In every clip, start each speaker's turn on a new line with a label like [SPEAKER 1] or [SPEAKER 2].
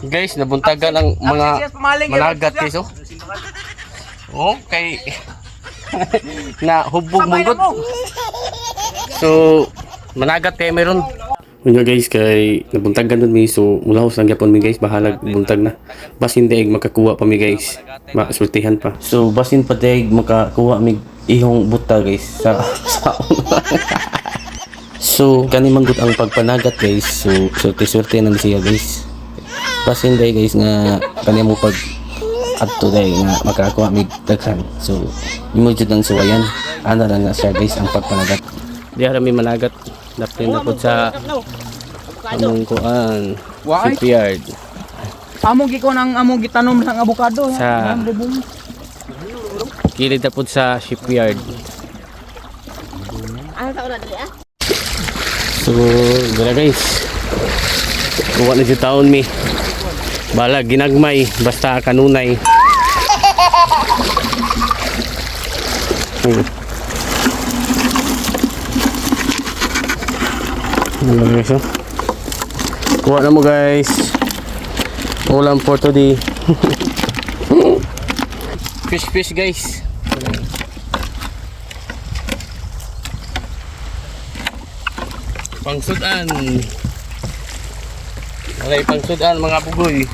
[SPEAKER 1] Guys, nabuntagan ang mga managat guys oh. Oh, kay na hubog mong So, managat kay meron. Nga guys, kay nabuntagan nun mi. So, mula lang gyapon mi guys. Bahalag buntag na. Basin daig makakuha pa mi guys. Masultihan pa. So, basin pa daig makakuha mi ihong buta guys. Sa, sa So, kani manggut ang pagpanagat guys. So, swerte-swerte nang siya guys. Basin daig guys nga kani mo pag adto day nga makakuha mig daghan. So, imo jud ang suwayan. Ana ra na siya guys ang pagpanagat. Di ara mi managat. Napin na po sa among kuan. Shipyard.
[SPEAKER 2] Amo gi ko nang amo gitanom sang abukado.
[SPEAKER 1] Sa- Kilid na po sa shipyard. So, dala guys. Kuha na siya taon mi. Bala, ginagmay. Basta kanunay. Hmm. Ano guys. Kuha na mo guys. Ulam for today. fish fish guys. Pangsudan. Alay pangsudan mga pugoy.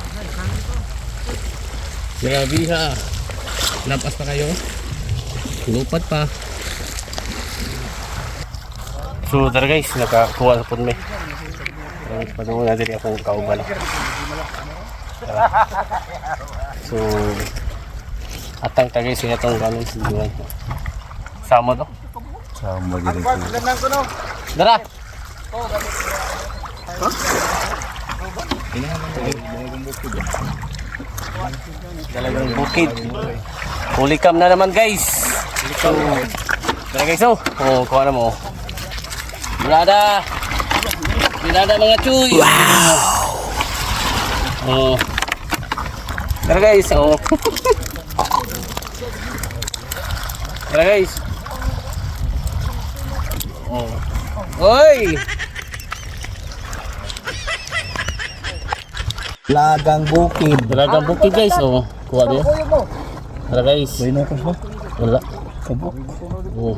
[SPEAKER 1] Grabe ha. Lapas pa kayo. Lupat pa. So tara guys, nakakuha na po may. Padungo na din akong kauban. Tara. So, atang tagay siya itong ganun sa diwan. Sama to.
[SPEAKER 3] Sama gini.
[SPEAKER 1] Dara! Dalagang bukid. Huli cam na naman guys. So, tara guys oh. Oh, kuha na mo. Bulada! Bulada mga chuy! Wow! Oh. Tara guys, oh. Tara guys. Oh. Oy!
[SPEAKER 3] Lagang bukid.
[SPEAKER 1] Dalagang bukid guys, oh. Kuha niyo. Tara guys.
[SPEAKER 3] May nakas ba?
[SPEAKER 1] Wala.
[SPEAKER 3] Kabuk.
[SPEAKER 1] Oh.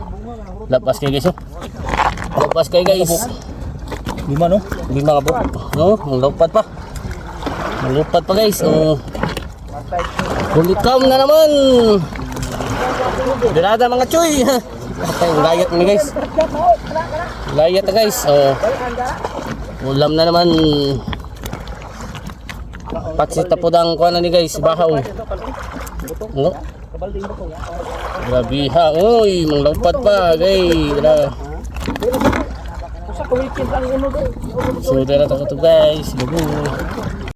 [SPEAKER 1] Lapas kayo guys, oh. Lapas kayo guys.
[SPEAKER 3] Lima no?
[SPEAKER 1] Hindi makabot. No, ang lupad pa. Ang lupad pa guys. Oh. Kulikam na naman. Dirada mga chuy. Patay, ang layat mo guys. Layat na guys. Oh. Ulam na naman. Patsita po dang kuha na ni guys. Bahaw. No? Grabe ha. Uy, mang lupad pa. Gay. Gra. So, dara to guys. Lugo.